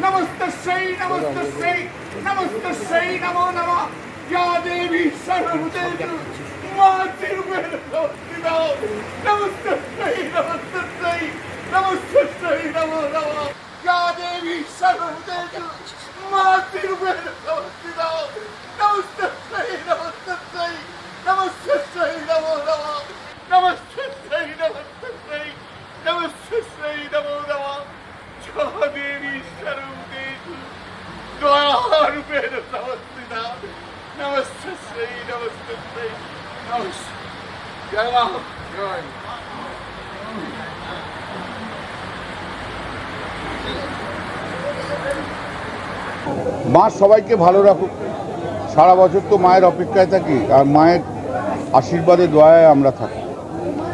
ನಮಸ್ತ ಶ್ರೈ ನಮಸ್ತ ಶ್ರೈ ನಮಸ್ತ ಶ್ರೈ ನಮೋ ನಮ ಯಾ ದೇವಿ ಸರ್ವದೇವರು ನಮಸ್ತ ಶ್ರೈ ನಮಸ್ತ ಶ್ರೈ ನಮಸ್ತ ಶ್ರೈ ನಮೋ ನಮ ಯಾ ದೇವಿ ಸರ್ವದೇವರು ನಮಸ್ತ ಶ್ರೈ ನಮಸ್ತ ಶ್ರೈ ನಮಸ್ತ ಶ್ರೈ ನಮೋ ನಮ ನಮಸ್ತ ಶ್ರೈ ನಮಸ್ತ ಶ್ರೈ ನಮಸ್ತ ಶ್ರೈ ನಮೋ ನಮ মা সবাইকে ভালো রাখুক। সারা বছর তো মায়ের অপেক্ষায় থাকি, আর মায়ের আশীর্বাদে, দয়ায় আমরা থাকি।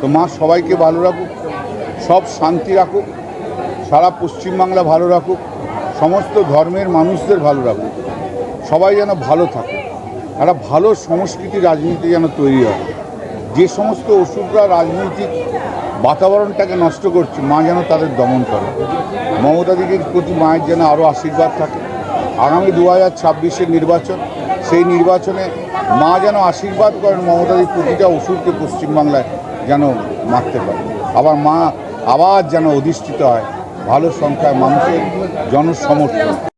তো মা সবাইকে ভালো রাখুক, সব শান্তি রাখুক। সারা পশ্চিমবাংলা ভালো রাখুক, সমস্ত ধর্মের মানুষদের ভালো রাখুক, সবাই যেন ভালো থাকে, একটা ভালো সংস্কৃতি রাজনীতি যেন তৈরি হয়। যে সমস্ত ওষুধরা রাজনৈতিক বাতাবরণটাকে নষ্ট করছে, মা যেন তাদের দমন করে। মমতা দিদির প্রতি মায়ের যেন আরও আশীর্বাদ থাকে। আগামী দু হাজার ছাব্বিশের নির্বাচন, সেই নির্বাচনে মা যেন আশীর্বাদ করেন মমতাদির প্রতিটা ওষুধকে পশ্চিমবাংলায় যেন মারতে পারে। আবার মা আবার যেন অধিষ্ঠিত হয়। ভালো সংখ্যায় মানুষের জনসমর্থন।